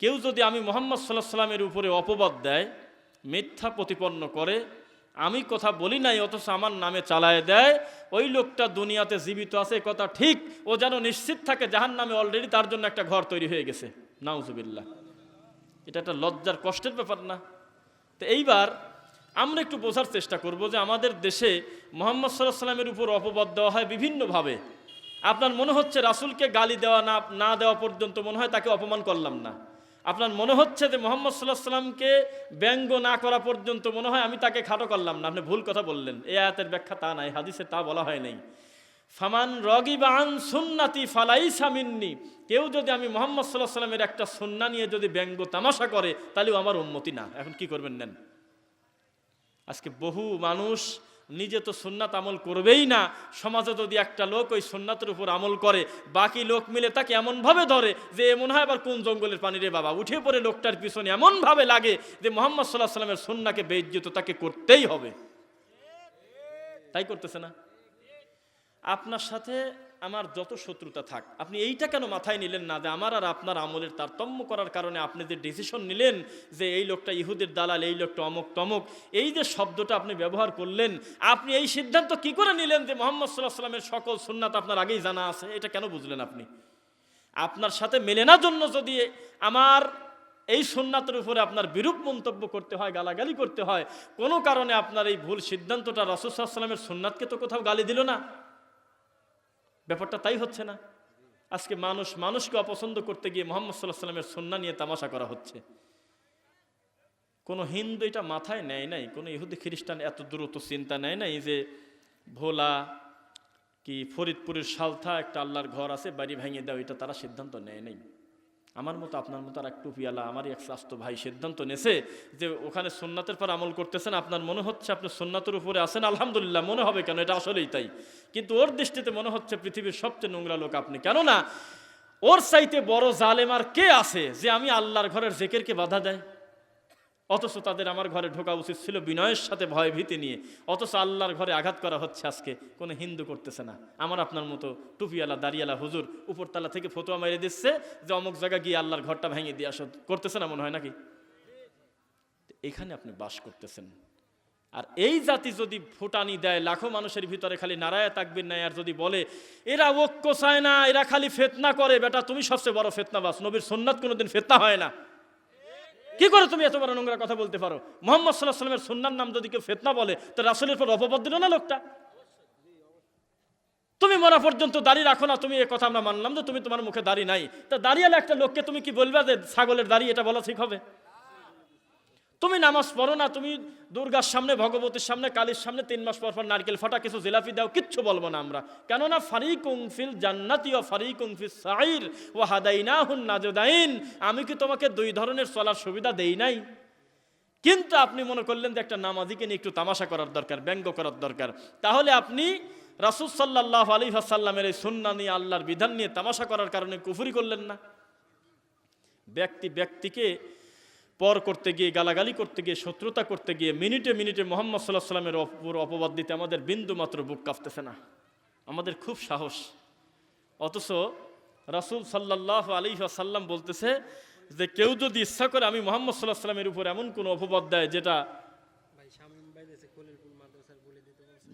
কেউ যদি আমি মোহাম্মদ সাল্লাহ সাল্লামের উপরে অপবাদ দেয়, মিথ্যা প্রতিপন্ন করে, আমি কথা বলি নাই, অথচ আমার নামে চালায় দেয়, ওই লোকটা দুনিয়াতে জীবিত আছে কথা ঠিক, ও যেন নিশ্চিত থাকে যাহার নামে অলরেডি তার জন্য একটা ঘর তৈরি হয়ে গেছে। নাউজুবিল্লাহ। এটা একটা লজ্জার কষ্টের ব্যাপার না। তো এইবার আমরা একটু বোঝার চেষ্টা করব যে আমাদের দেশে মোহাম্মদ সাল্লাহ সাল্লামের উপর অপবাদ দেওয়া হয় বিভিন্নভাবে। আপনার মনে হচ্ছে রাসূলকে গালি দেওয়া না না দেওয়া পর্যন্ত মনে হয় তাকে অপমান করলাম না। আপনার মনে হচ্ছে যে মোহাম্মদ সাল্লাহ সাল্লামকে ব্যঙ্গ না করা পর্যন্ত মনে হয় আমি তাকে খাটো করলাম না। আপনি ভুল কথা বললেন। এ আয়াতের ব্যাখ্যা তা নাই হাদিসে তা বলা হয় নাই। ফামান রগি রগিবান সুন্নাতি ফালাই সামিননি কেউ যদি আমি মোহাম্মদ সাল্লাহ সাল্লামের একটা সুন্না নিয়ে যদি ব্যঙ্গ তামাশা করে, তাহলেও আমার উন্মতি না। এখন কি করবেন নেন? আজকে বহু মানুষ নিজে তো সুন্নাত আমল করবেই না। সমাজে যদি একটা লোক ওই সুন্নাতের উপর আমল করে, বাকি লোক মিলে তাকে এমনভাবে ধরে যে এমন হয় আবার কোন জঙ্গলের পানি রে বাবা, উঠে পড়ে লোকটার পিছনে এমনভাবে লাগে যে মোহাম্মদ সাল্লাহ সাল্লামের সুন্নাকে বেজ্জিত তাকে করতেই হবে। তাই করতেছে না? আপনার সাথে আমার যত শত্রুতা থাক, আপনি এইটা কেন মাথায় নিলেন না যে আমার আর আপনার আমলের তারতম্য করার কারণে আপনি যে ডিসিশন নিলেন যে এই লোকটা ইহুদের দালাল, এই লোকটা অমুক তমুক, এই যে শব্দটা আপনি ব্যবহার করলেন, আপনি এই সিদ্ধান্ত কি করে নিলেন যে মোহাম্মদ সাল্লাহ সাল্লামের সকল সুন্নাত আপনার আগেই জানা আছে? এটা কেন বুঝলেন আপনি? আপনার সাথে মেলে না জন্য যদি আমার এই সুন্নাতের উপরে আপনার বিরূপ মন্তব্য করতে হয়, গালাগালি করতে হয়, কোনো কারণে আপনার এই ভুল সিদ্ধান্তটা রসুসাল্লামের সুন্নাতকে তো কোথাও গালি দিল না। ব্যাপারটা তাই হচ্ছে না। আজকে মানুষ মানুষকে অপছন্দ করতে গিয়ে মোহাম্মদ সাল্লাহ সাল্লামের সন্না নিয়ে তামাশা করা হচ্ছে। কোনো হিন্দু এটা মাথায় নেয় নাই, কোনো ইহুদি, খ্রিস্টান এত দ্রুত চিন্তা নেয় নাই যে ভোলা কি ফরিদপুরের সালথা একটা আল্লাহর ঘর আছে, বাড়ি ভেঙে দেওয়া এটা তারা সিদ্ধান্ত নেয় নাই। আমার মতো, আপনার মতো আর এক টুপিয়ালা আমারই এক স্বাস্থ্য ভাই সিদ্ধান্ত নেছে যে ওখানে সোননাথের পর আমল করতেছেন, আপনার মনে হচ্ছে আপনি সোননাথের উপরে আছেন, আলহামদুলিল্লাহ মনে হবে কেন, এটা আসলেই তাই। কিন্তু ওর দৃষ্টিতে মনে হচ্ছে পৃথিবীর সবচেয়ে নোংরা লোক আপনি। কেননা, ওর চাইতে বড় জালেমার কে আছে যে আমি আল্লাহর ঘরের জেকেরকে বাধা দেয়? অথচ তাদের আমার ঘরে ঢোকা উচিত ছিল বিনয়ের সাথে ভয় ভীতি নিয়ে। অথচ আল্লাহর ঘরে আঘাত করা হচ্ছে আজকে। কোনো হিন্দু করতেছে না। আমার আপনার মতো টুপিওয়ালা দাঁড়িয়ালা হুজুর উপরতলা থেকে ফতোয়া মেরে দিচ্ছে যে অমুক জায়গা গিয়ে আল্লাহর ঘরটা ভেঙে দিয়ে আসো। করতেছে না মনে হয় নাকি? এখানে আপনি বাস করতেছেন। আর এই জাতি যদি ফুটানি দেয়, লাখো মানুষের ভিতরে খালি নারায় তাকবির নাই আর যদি বলে, এরা ঐক্য চায় না, এরা খালি ফেতনা করে। বেটা, তুমি সবচেয়ে বড় ফেতনাবাস নবীর সোননাথ কোনোদিন ফেতনা হয় না। কি করে তুমি এত বড় নোংরা কথা বলতে পারো? মোহাম্মদ সাল্লাহ সাল্লামের সুন্নার নাম যদি কেউ ফেতনা বলে, তো রাসুলের পর অপবাদ দিল না লোকটা? তুমি মরা পর্যন্ত দাঁড়িয়ে রাখো না, তুমি এ কথা আমরা মানলাম যে তুমি তোমার মুখে দাড়ি নাই। তা দাঁড়িয়ে একটা লোককে তুমি কি বলবে যে ছাগলের দাড়ি, এটা বলা ঠিক হবে? তুমি নামাজ পড়ো না, তুমি দুর্গার সামনে, ভগবতীর সামনে, কালীর সামনে তিন মাস পর পর নারকেল ফাটা, কিছু জিলাপি দাও, কিচ্ছু বলব না আমরা। কেননা ফারিকুং ফিল জান্নাতি ও ফারিকুং ফিল সাইর ও হাদাইনা হুন নাজদাইন। আমি কি তোমাকে দুই ধরনের চলার সুবিধা দেই নাই? কিন্তু আপনি মনে করলেন যে একটা নামাজিকে নিয়ে একটু তামাশা করার দরকার, ব্যঙ্গ করার দরকার। তাহলে আপনি রাসুল সাল্লাহ আলী সাল্লামের এই সুন্না নিয়ে, আল্লাহর বিধান নিয়ে তামাশা করার কারণে কুফুরি করলেন না? ব্যক্তি ব্যক্তিকে পর করতে গিয়ে গালাগালি করতে গিয়ে শত্রুতা করতে গিয়ে মিনিটে মিনিটে মোহাম্মদ সাল্লাহ সাল্লামের উপর অপবাদ দিতে আমাদের বিন্দু মাত্র বুক কাঁপতেছে না। আমাদের খুব সাহস। অথচ রাসুল সাল্লাহ আলী সাল্লাম বলতেছে যে কেউ যদি ইচ্ছা করে আমি মোহাম্মদ সাল্লাহ সাল্লামের উপর এমন কোনো অপবাদ দেয় যেটা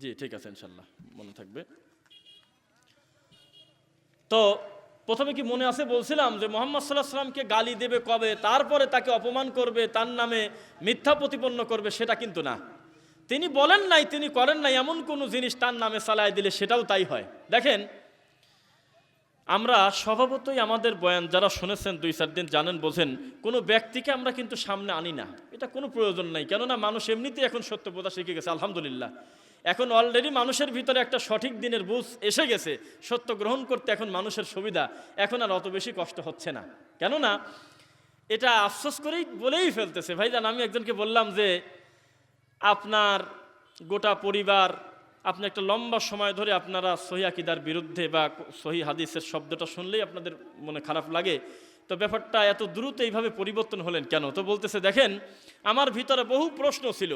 জি ঠিক আছে ইনশাল্লাহ মনে থাকবে। তো প্রথমে কি মনে আছে বলছিলাম যে মোহাম্মদ সাল্লাহ সাল্লামকে গালি দেবে কবে? তারপরে তাকে অপমান করবে, তার নামে মিথ্যা প্রতিপন্ন করবে, সেটা কিন্তু না। তিনি বলেন নাই, তিনি করেন নাই, এমন কোনো জিনিস তার নামে চালায় দিলে সেটাও তাই হয়। দেখেন আমরা স্বভাবতই আমাদের বয়ান যারা শুনেছেন দুই চার দিন জানেন, বোঝেন, কোনো ব্যক্তিকে আমরা কিন্তু সামনে আনি না। এটা কোনো প্রয়োজন নাই। কেননা মানুষ এমনিতেই এখন সত্য বোঝা শিখে গেছে, আলহামদুলিল্লাহ। এখন অলরেডি মানুষের ভিতরে একটা সঠিক দিনের বুঝ এসে গেছে, সত্য গ্রহণ করতে এখন মানুষের সুবিধা। এখন আর অত বেশি কষ্ট হচ্ছে না। কেননা এটা আফসোস করেই বলেই ফেলতেছে। ভাইজান, আমি একজনকে বললাম যে, আপনার গোটা পরিবার আপনি একটা লম্বা সময় ধরে আপনারা সহি আকিদার বিরুদ্ধে বা সহি হাদিসের শব্দটা শুনলেই আপনাদের মনে খারাপ লাগে। তো ব্যাপারটা এত দ্রুত এইভাবে পরিবর্তন হলেন কেন? তো বলতেছে, দেখেন, আমার ভিতরে বহু প্রশ্ন ছিল।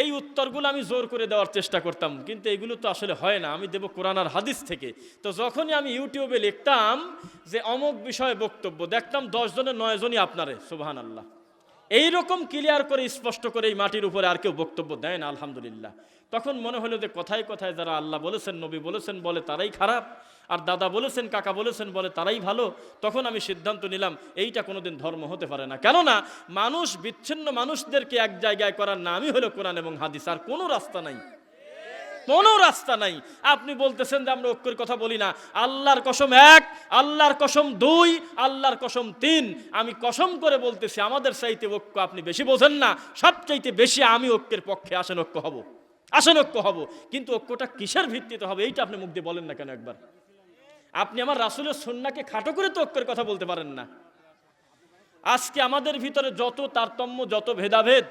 এই উত্তরগুলো আমি জোর করে দেওয়ার চেষ্টা করতাম, কিন্তু এগুলো তো আসলে হয় না। আমি দেব কোরআন আর হাদিস থেকে। তো যখনই আমি ইউটিউবে লিখতাম যে অমুক বিষয়ে বক্তব্য, দেখতাম দশ নয়জনই নয় জনই আপনারে সুবাহান আল্লাহ এইরকম ক্লিয়ার করে, স্পষ্ট করে এই মাটির উপরে আর কেউ বক্তব্য দেয় না, আলহামদুলিল্লাহ। তখন মনে হলো যে কথায় কথায় যারা আল্লাহ বলেছেন, নবী বলেছেন বলে তারাই খারাপ, আর দাদা বলেছেন, কাকা বলেছেন বলে তারাই ভালো, তখন আমি সিদ্ধান্ত নিলাম এইটা কোনোদিন ধর্ম হতে পারে না। কেননা মানুষ, বিচ্ছিন্ন মানুষদেরকে এক জায়গায় করার নামই হলো কোরআন এবং হাদিস, আর কোনো রাস্তা নাই। কোনো রাস্তা নাই। আপনি বলতেছেন যে আমরা ঐক্যের কথা বলি না। আল্লাহর কসম এক, আল্লাহর কসম দুই, আল্লাহর কসম তিন। আমি কসম করে বলতেছি, আমাদের চাইতে ঐক্য আপনি বেশি বোঝেন না, সবচাইতে বেশি আমি ঐক্যের পক্ষে আসেন, ঐক্য হব। আসেন ঐক্য হব। কিন্তু ঐক্যটা কিসের ভিত্তিতে হবে, এইটা আপনি মুখ দিয়ে বলেন না কেন একবার? আপনি আমার রাসুলের সন্নাকে খাটো করে তো ঐক্যের কথা বলতে পারেন না। আজকে আমাদের ভিতরে যত তারতম্য, যত ভেদাভেদ,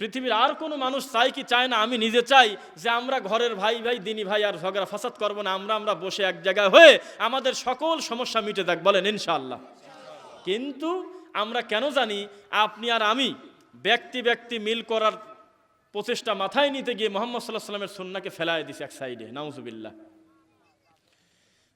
পৃথিবীর আর কোনো মানুষ চায় কি চায় না, আমি নিজে চাই যে আমরা ঘরের ভাই ভাই, দিনী ভাই আর ঝগড়া ফাসাদ করব না, আমরা আমরা বসে এক জায়গায় হয়ে আমাদের সকল সমস্যা মিটে যাক বলেন ইনশাআল্লাহ। কিন্তু আমরা কেন জানি, আপনি আর আমি ব্যক্তি ব্যক্তি মিল করার প্রচেষ্টা মাথায় নিতে গিয়ে মোহাম্মদ সাল্লাহ সাল্লামের সন্নাকে ফেলায় দিছে এক সাইডে, নাউজুবিল্লাহ।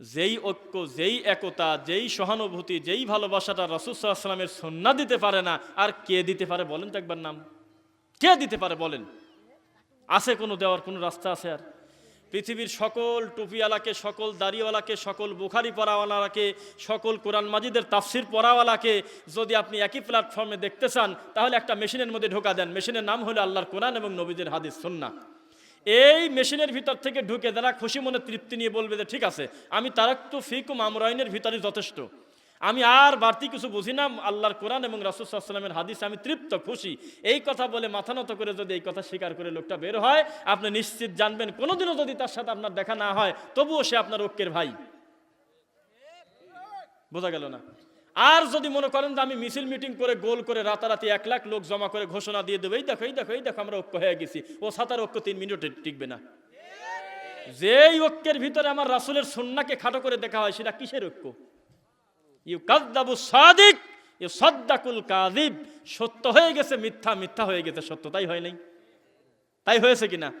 যেই ঐক্য, যেই একতা, যেই সহানুভূতি, যেই ভালোবাসাটা রসুল সাল্লামের সন্না দিতে পারে না, আর কে দিতে পারে বলেন তো একবার নাম। কে দিতে পারে বলেন? আছে কোনো দেওয়ার কোনো রাস্তা আছে আর? পৃথিবীর সকল টুপিওয়ালাকে, সকল দাড়িওয়ালাকে, সকল বুখারি পড়াওয়ালাকে সকল কোরআন মাজিদের তাফসির পড়াওয়ালাকে যদি আপনি একই প্ল্যাটফর্মে দেখতে চান, তাহলে একটা মেশিনের মধ্যে ঢোকা দেন। মেশিনের নাম হলো আল্লাহর কোরআন এবং নবীদের হাদিস সুন্না। এই মেশিনের ভিতর থেকে ঢুকে যারা খুশি মনে তৃপ্তি নিয়ে বলবে যে, ঠিক আছে, আমি তারাক্তু ফিকুম আমরাইনের ভিতরে যথেষ্ট। আমি আর বাড়তি কিছু বুঝি না। আল্লাহর কোরআন এবং রাসুসাল্লামের হাদিস আমি তৃপ্ত, খুশি। এই কথা বলে মাথা নত করে যদি এই কথা স্বীকার করে লোকটা বের হয়, আপনি নিশ্চিত জানবেন, কোনোদিনও যদি তার সাথে আপনার দেখা না হয়, তবুও সে আপনার ঐক্যের ভাই। বোঝা গেল না? আর যদি মনে করেন যে আমি মিছিল মিটিং করে গোল করে রাতারাতি এক লাখ লোক জমা করে ঘোষণা দিয়ে দেবো, এই দেখো এই দেখো এই দেখো, আমরা ঐক্য হয়ে গেছি। ও সাতার ঐক্য তিন মিনিটে টিকবে না। যেই ঐক্যের ভিতরে আমার রাসুলের সন্নাকে খাটো করে দেখা হয়, সেটা কিসের ঐক্য? ইউ কাদ্দাবু সাদিক সদ্দাকুল কাদিব সত্য হয়ে গেছে, মিথ্যা মিথ্যা হয়ে গেছে, সত্য তাই হয় নাই। তাই হয়েছে কিনা?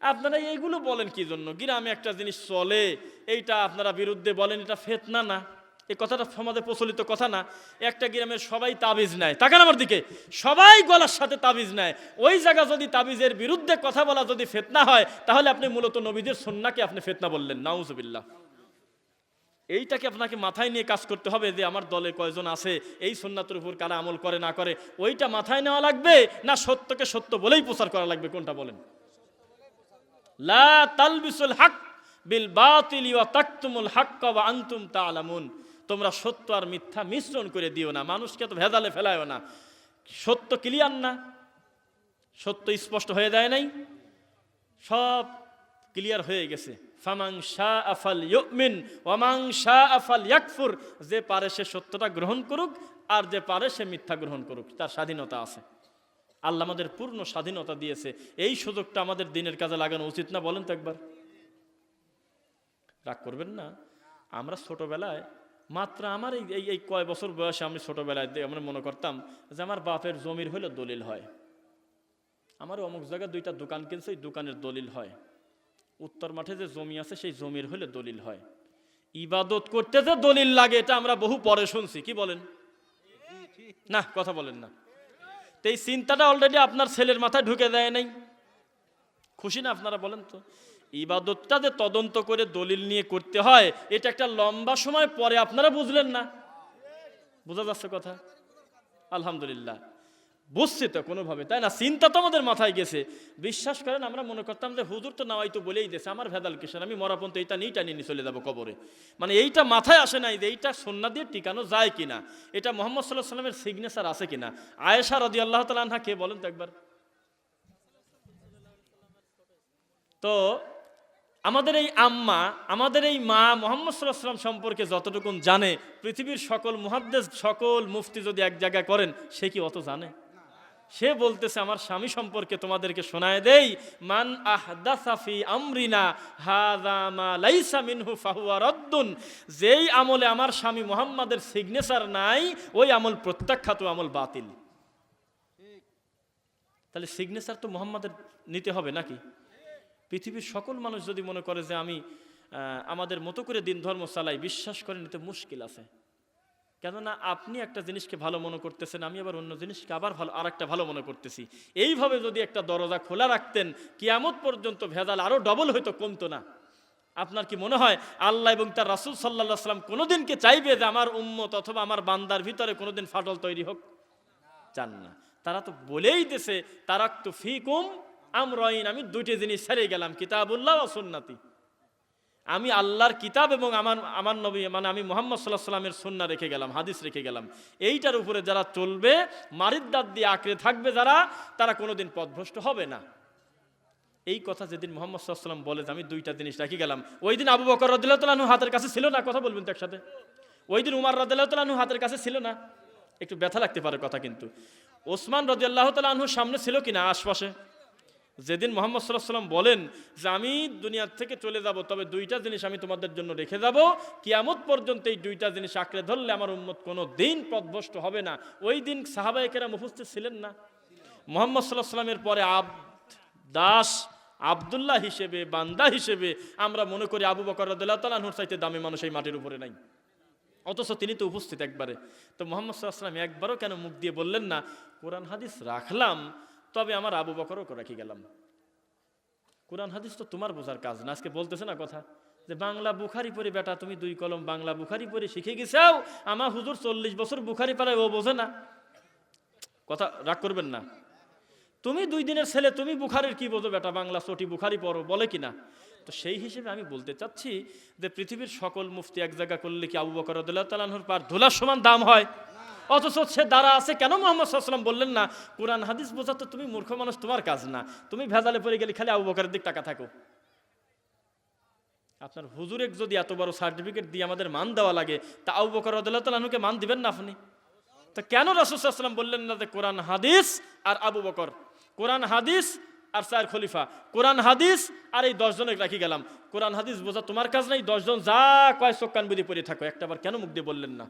আপনারা এইগুলো বলেন কি জন্য? গ্রামে একটা জিনিস চলে, এইটা আপনারা বিরুদ্ধে বলেন, এটা ফেতনা না। এই কথাটা সমাজে প্রচলিত কথা না। একটা গ্রামের সবাই তাবিজ নেয়। তাকান আমার দিকে। সবাই গলার সাথে তাবিজ নেয়। ওই জায়গা যদি তাবিজের বিরুদ্ধে কথা বলা যদি ফেতনা হয়, তাহলে আপনি মূলত নবীদের সন্নাকে আপনি ফেতনা বললেন। নাউজুবিল্লাহ। এইটাকে আপনাকে মাথায় নিয়ে কাজ করতে হবে যে আমার দলে কয়জন আছে, এই সুন্নাতের উপর কারা আমল করে, না করে। ওইটা মাথায় নেওয়া লাগবে না সত্যকে সত্য বলেই প্রচার করা লাগবে, কোনটা বলেন? লা বিল তাকতুমুল তোমরা সত্য আর মিথ্যা মিশ্রণ করে দিও না, মানুষকে তো ভেজালে ফেলায়ও না। সত্য ক্লিয়ার না? সত্য স্পষ্ট হয়ে যায় নাই? সব ক্লিয়ার হয়ে গেছে। ফামাং শাহ আফাল ইউমিন ওয়ামাং শাহ আফাল ইয়াকফুর যে পারে সে সত্যটা গ্রহণ করুক, আর যে পারে সে মিথ্যা গ্রহণ করুক, তার স্বাধীনতা আছে। আল্লাহ আমাদের পূর্ণ স্বাধীনতা দিয়েছে। এই সুযোগটা আমাদের দিনের কাজে লাগানো উচিত না, বলেন তো একবার। রাগ করবেন না। আমরা ছোটবেলায়, মাত্র আমার এই, এই- এই কয় বছর বয়সে আমি ছোটবেলায় আমরা মনে করতাম যে আমার বাপের জমির হলে দলিল হয়। আমার অমুক জায়গায় দুইটা দোকান কিনছে, ওই দোকানের দলিল হয়। উত্তর মাঠে যে জমি আছে, সেই জমির হলে দলিল হয়। ইবাদত করতে যে দলিল লাগে, এটা আমরা বহু পরে শুনছি। কি বলেন? না, কথা বলেন না। এই চিন্তাটা অলরেডি আপনার ছেলের মাথায় ঢুকে দেয় নাই। খুশি না আপনারা বলেন তো? ইবাদতটা যে তদন্ত করে দলিল নিয়ে করতে হয়, এটা একটা লম্বা সময় পরে আপনারা বুঝলেন না। বোঝা যাচ্ছে কথা? আলহামদুলিল্লাহ। বুঝছি তো কোনোভাবে, তাই না? চিন্তা তো আমাদের মাথায় গেছে। বিশ্বাস করেন, আমরা মনে করতাম যে হুজুর তো নাওয়াই তো বলেই দিয়েছে, আমার ভেদাল কিসের? আমি মরাপন্থ এইটা নিয়ে টানিয়ে নিয়ে চলে যাব কবরে। মানে এইটা মাথায় আসে নাই যে এইটা সন্না দিয়ে টিকানো যায় কিনা, এটা মোহাম্মদ সাল্লাহ সাল্লামের সিগনেচার আছে কিনা। আয়েশা রদি আল্লাহ তালা কে বলেন তো একবার? তো আমাদের এই আম্মা, আমাদের এই মা মোহাম্মদ সাল্লাহ সাল্লাম সম্পর্কে যতটুকু জানে, পৃথিবীর সকল মুহাদ্দেস, সকল মুফতি যদি এক জায়গায় করেন, সে কি অত জানে? সে বলতেছে, আমার স্বামী সম্পর্কে তোমাদেরকে শোনায় দেই, মান আমরিনা লাইসা মিনহু ফাহুয়া যেই আমলে আমার স্বামী মোহাম্মদের সিগনেচার নাই, ওই আমল প্রত্যাখ্যাত আমল বাতিল। তাহলে সিগনেচার তো মোহাম্মদের নিতে হবে নাকি? পৃথিবীর সকল মানুষ যদি মনে করে যে আমি আমাদের মতো করে দিন ধর্ম চালাই, বিশ্বাস করে নিতে মুশকিল আছে। কেননা আপনি একটা জিনিসকে ভালো মনে করতেছেন, আমি আবার অন্য জিনিসকে আবার ভালো আর একটা ভালো মনে করতেছি। এইভাবে যদি একটা দরজা খোলা রাখতেন, কিয়ামত পর্যন্ত ভেজাল আরও ডবল হয়তো কমতো না। আপনার কি মনে হয়, আল্লাহ এবং তার রাসুল সাল্লাহ সাল্লাম কোনোদিনকে চাইবে যে আমার উম্মত অথবা আমার বান্দার ভিতরে কোনোদিন ফাটল তৈরি হোক? চান না। তারা তো বলেই দেশে তারাক তো ফিকুম আমরাইন, আমি দুইটি জিনিস ছেড়ে গেলাম, কিতাবুল্লাহ ও সুন্নাতি। আমি আল্লাহর কিতাব এবং আমার আমার নবী মানে আমি মোহাম্মদ সাল্লাহ সাল্লামের সুন্না রেখে গেলাম, হাদিস রেখে গেলাম। এইটার উপরে যারা চলবে মারিদ্দার দিয়ে আঁকড়ে থাকবে যারা, তারা কোনোদিন পথভ্রষ্ট হবে না। এই কথা যেদিন মোহাম্মদ সাল্লাম বলে যে আমি দুইটা জিনিস রাখি গেলাম, ওই দিন আবু বকর রদুল্লাহ হাতের কাছে ছিল না, কথা বলবেন তো একসাথে? ওই দিন উমার রদুল্লাহ হাতের কাছে ছিল না? একটু ব্যথা লাগতে পারে কথা কিন্তু। ওসমান রদিয়াল্লাহ তালাহুর সামনে ছিল কিনা আশপাশে? যেদিন মোহাম্মদ সাল্লাহ সাল্লাম বলেন যে আমি দুনিয়ার থেকে চলে যাব, তবে দুইটা জিনিস আমি তোমাদের জন্য রেখে যাব। কিয়ামত পর্যন্ত এই দুইটা জিনিস আঁকড়ে ধরলে আমার উম্মত কোনো দিন পথভ্রষ্ট হবে না। ওই দিন সাহাবাহিকেরা মুফুস্তে ছিলেন না। মোহাম্মদ সাল্লাহ সাল্লামের পরে আব, দাস, আবদুল্লাহ হিসেবে, বান্দা হিসেবে আমরা মনে করি আবু বকর রদুল্লাহ চাইতে দামি মানুষ এই মাটির উপরে নাই। অথচ তিনি তো উপস্থিত একবারে। তো মোহাম্মদ সাল্লাহাম একবারও কেন মুখ দিয়ে বললেন না, কোরআন, হাদিস রাখলাম তবে আমার আবু বকরও রাখি গেলাম। কোরআন হাদিস তো তোমার বোঝার কাজ না, আজকে বলতেছে না কথা যে বাংলা বুখারি পড়ে বেটা, তুমি দুই কলম বাংলা বুখারি পড়ে শিখে গেছাও আমার হুজুর চল্লিশ বছর বুখারি পাড়ায় ও বোঝে না। কথা রাগ করবেন না। তুমি দুই দিনের ছেলে, তুমি বুখারির কি বোঝো বেটা? বাংলা চটি বুখারি পড়ো, বলে কি না তো সেই হিসেবে আমি বলতে চাচ্ছি যে পৃথিবীর সকল মুফতি এক জায়গা করলে কি আবু বকর তালাহুর পার ধুলার সমান দাম হয়? অথচ সে দ্বারা আছে কেন মোহাম্মদ সাল্লাম বললেন না, কোরআন হাদিস বোঝা তো তুমি মূর্খ মানুষ, তোমার কাজ না। তুমি ভেজালে পড়ে গেলে খালি আবু বকরের দিক টাকা থাকো। আপনার হুজুরেক যদি এত বড় সার্টিফিকেট দিয়ে আমাদের মান দেওয়া লাগে, তা আবু বকর তালাহুকে মান দিবেন না আপনি? তো কেন রাসুসাল্লাম বললেন না যে কোরআন হাদিস আর আবু বকর? কোরআন হাদিস আর চার খলিফা। কোরআন হাদিস আর এই দশজনের রাখি গেলাম। কোরআন হাদিস বোঝা তোমার কাজ নাই দশজন যা কয় চোখ কান বুঝি পড়ে থাকো। একটাবার কেন মুখ দিয়ে বললেন না?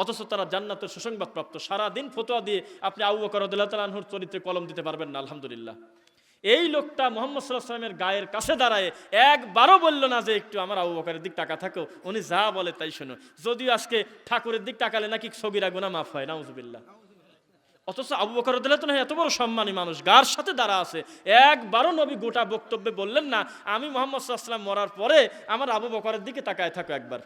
অথচ তারা জান্নাতের সুসংবাদ প্রাপ্ত সারাদিন ফতোয়া দিয়ে আপনি আবু বকর রদুল্লাহর চরিত্রে কলম দিতে পারবেন না, আলহামদুলিল্লাহ। এই লোকটা মোহাম্মদ সাল্লাহ সাল্লামের গায়ের কাছে দাঁড়ায় একবারও বলল না যে একটু আমার আবু বকরের দিক টাকা থাকো, উনি যা বলে তাই শোনো। যদিও আজকে ঠাকুরের দিক টাকালে নাকি সগিরা গুনা মাফ হয়, নাউজুবিল্লাহ। অথচ আবু বকর না এত বড় সম্মানী মানুষ, গার সাথে দাঁড়া আছে। একবারও নবী গোটা বক্তব্যে বললেন না, আমি মোহাম্মদ সাল্লাম মরার পরে আমার আবু বকরের দিকে তাকায় থাকো একবার।